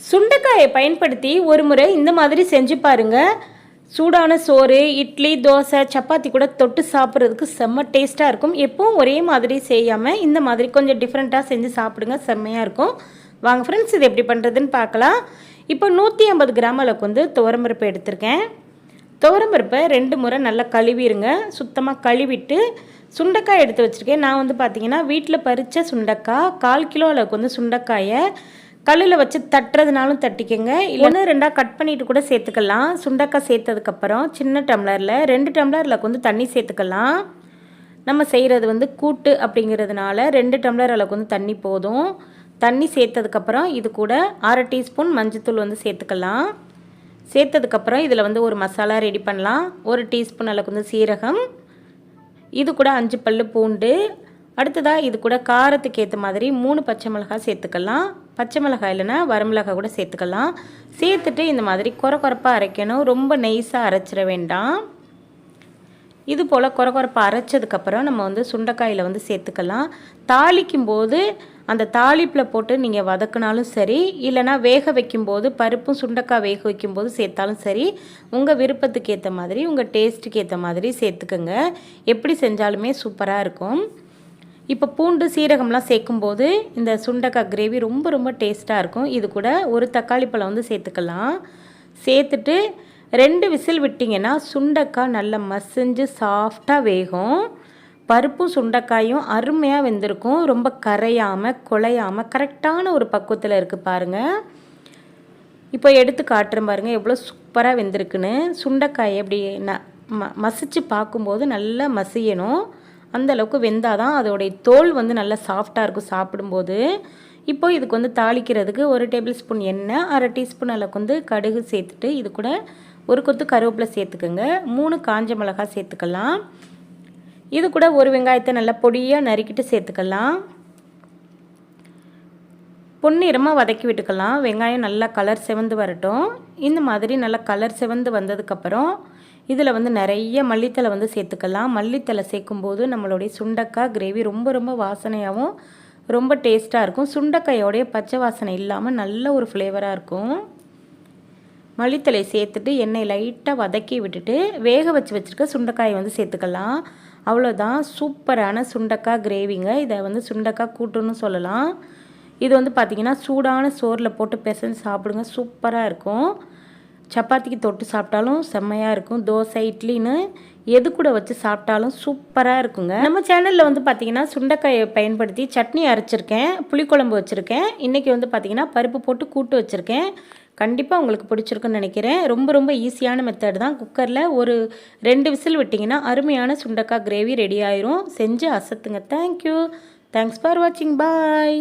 சுண்டைக்காயை பயன்படுத்தி ஒரு முறை இந்த மாதிரி செஞ்சு பாருங்கள் சூடான சோறு இட்லி தோசை சப்பாத்தி கூட தொட்டு சாப்பிட்றதுக்கு செம்ம டேஸ்ட்டாக இருக்கும். எப்பவும் ஒரே மாதிரி செய்யாமல் இந்த மாதிரி கொஞ்சம் டிஃப்ரெண்ட்டாக செஞ்சு சாப்பிடுங்க. செம்மையாக இருக்கும். வாங்க ஃப்ரெண்ட்ஸ் இது எப்படி பண்ணுறதுன்னு பார்க்கலாம். இப்போ நூற்றி ஐம்பது கிராம் அளவுக்கு வந்து துவரம்பருப்பு எடுத்திருக்கேன். துவரம்பருப்பை ரெண்டு முறை நல்லா கழுவிடுங்க சுத்தமாக கழுவிட்டு சுண்டைக்காய் எடுத்து வச்சுருக்கேன். நான் வந்து பார்த்தீங்கன்னா வீட்டில் பறித்த சுண்டைக்காய் கால் கிலோ அளவுக்கு வந்து சுண்டைக்காயை கல்லில் வச்சு தட்டுறதுனாலும் தட்டிக்கோங்க. இல்லைன்னா ரெண்டாக கட் பண்ணிட்டு கூட சேர்த்துக்கலாம். சுண்டக்காய் சேர்த்ததுக்கப்புறம் சின்ன டம்ளரில் ரெண்டு டம்ளரில் வந்து தண்ணி சேர்த்துக்கலாம். நம்ம செய்கிறது வந்து கூட்டு அப்படிங்கிறதுனால ரெண்டு டம்ளர் அளவுக்கு வந்து தண்ணி போதும். தண்ணி சேர்த்ததுக்கப்புறம் இது கூட அரை டீஸ்பூன் மஞ்சத்தூள் வந்து சேர்த்துக்கலாம். சேர்த்ததுக்கப்புறம் இதில் வந்து ஒரு மசாலா ரெடி பண்ணலாம். ஒரு டீஸ்பூன் அளவுக்கு வந்து சீரகம். இது கூட அஞ்சு பல்லு பூண்டு அடுத்ததாக இது கூட காரத்துக்கு ஏற்ற மாதிரி மூணு பச்சை மிளகாய் சேர்த்துக்கலாம். பச்சை மிளகாய் இல்லைன்னா வரமிளகாய் கூட சேர்த்துக்கலாம். சேர்த்துட்டு இந்த மாதிரி குறை குறைப்பாக அரைக்கணும். ரொம்ப நெய்ஸாக அரைச்சிட வேண்டாம். இது போல் குறை குறைப்பாக அரைச்சதுக்கப்புறம் நம்ம வந்து சுண்டைக்காயில் வந்து சேர்த்துக்கலாம். தாளிக்கும் போது அந்த தாளிப்பில் போட்டு நீங்கள் வதக்குனாலும் சரி இல்லைனா வேக வைக்கும்போது பருப்பும் சுண்டைக்காய் வேக வைக்கும்போது சேர்த்தாலும் சரி உங்கள் விருப்பத்துக்கு ஏற்ற மாதிரி உங்கள் டேஸ்ட்டுக்கு ஏற்ற மாதிரி சேர்த்துக்கோங்க. எப்படி செஞ்சாலுமே சூப்பராக இருக்கும். இப்போ பூண்டு சீரகம்லாம் சேர்க்கும்போது இந்த சுண்டக்காய் கிரேவி ரொம்ப ரொம்ப டேஸ்ட்டாக இருக்கும். இது கூட ஒரு தக்காளி பழம் வந்து சேர்த்துக்கலாம். சேர்த்துட்டு ரெண்டு விசில் விட்டிங்கன்னா சுண்டக்காய் நல்லா மசிஞ்சு சாஃப்டாக வேகும். பருப்பும் சுண்டக்காயும் அருமையாக வெந்திருக்கும். ரொம்ப கரையாமல் குலையாமல் கரெக்டான ஒரு பக்குவத்தில் இருக்குது பாருங்கள் இப்போ எடுத்து காட்டுறேன் பாருங்கள் எவ்வளோ சூப்பராக வெந்திருக்குன்னு. சுண்டைக்காய் எப்படி ந ம மசிச்சு பார்க்கும்போது நல்லா மசியணும். அந்த அளவுக்கு வெந்தால் தான் அதோடைய தோல் வந்து நல்லா சாஃப்டாக இருக்கும் சாப்பிடும்போது. இப்போ இதுக்கு வந்து தாளிக்கிறதுக்கு ஒரு டேபிள் ஸ்பூன் எண்ணெய் அரை டீஸ்பூன் அளவுக்கு வந்து கடுகு சேர்த்துட்டு இது கூட ஒரு கொத்து கருவேப்பிலை சேர்த்துக்கோங்க. மூணு காஞ்ச மிளகாய் சேர்த்துக்கலாம். இது கூட ஒரு வெங்காயத்தை நல்லா பொடியாக நறுக்கிட்டு சேர்த்துக்கலாம். பொன்னிறமாக வதக்கி விட்டுக்கலாம். வெங்காயம் நல்லா கலர் செவந்து வரட்டும். இந்த மாதிரி நல்லா கலர் செவந்து வந்ததுக்கப்புறம் இதில் வந்து நிறைய மல்லித்தலை வந்து சேர்த்துக்கலாம். மல்லித்தலை சேர்க்கும்போது நம்மளுடைய சுண்டக்காய் கிரேவி ரொம்ப ரொம்ப வாசனையாகவும் ரொம்ப டேஸ்ட்டாக இருக்கும். சுண்டக்காயோடைய பச்சை வாசனை இல்லாமல் நல்ல ஒரு ஃப்ளேவராக இருக்கும். மல்லித்தலை சேர்த்துட்டு எண்ணெய் லைட்டாக வதக்கி விட்டுட்டு வேக வச்சு வச்சுருக்க சுண்டைக்காயை வந்து சேர்த்துக்கலாம். அவ்வளோதான் சூப்பரான சுண்டக்காய் கிரேவிங்க இதை வந்து சுண்டக்காய் கூட்டுன்னு சொல்லலாம். இது வந்து பார்த்திங்கன்னா சூடான சோறில் போட்டு பிசைஞ்சு சாப்பிடுங்க. சூப்பராக இருக்கும். சப்பாத்திக்கு தொட்டு சாப்பிட்டாலும் செம்மையாக இருக்கும். தோசை இட்லின்னு எது கூட வச்சு சாப்பிட்டாலும் சூப்பராக இருக்குங்க. நம்ம சேனலில் வந்து பார்த்திங்கன்னா சுண்டைக்காயை பயன்படுத்தி சட்னி அரைச்சிருக்கேன் புளிக்குழம்பு வச்சுருக்கேன். இன்றைக்கி வந்து பார்த்திங்கன்னா பருப்பு போட்டு கூட்டு வச்சுருக்கேன். கண்டிப்பாக உங்களுக்கு பிடிச்சிருக்குன்னு நினைக்கிறேன். ரொம்ப ரொம்ப ஈஸியான மெத்தட் தான். குக்கரில் ஒரு ரெண்டு விசில் விட்டிங்கன்னா அருமையான சுண்டக்காய் கிரேவி ரெடி ஆயிரும். செஞ்சு அசத்துங்க. தேங்க்யூ தேங்க்ஸ் ஃபார் வாட்சிங் பாய்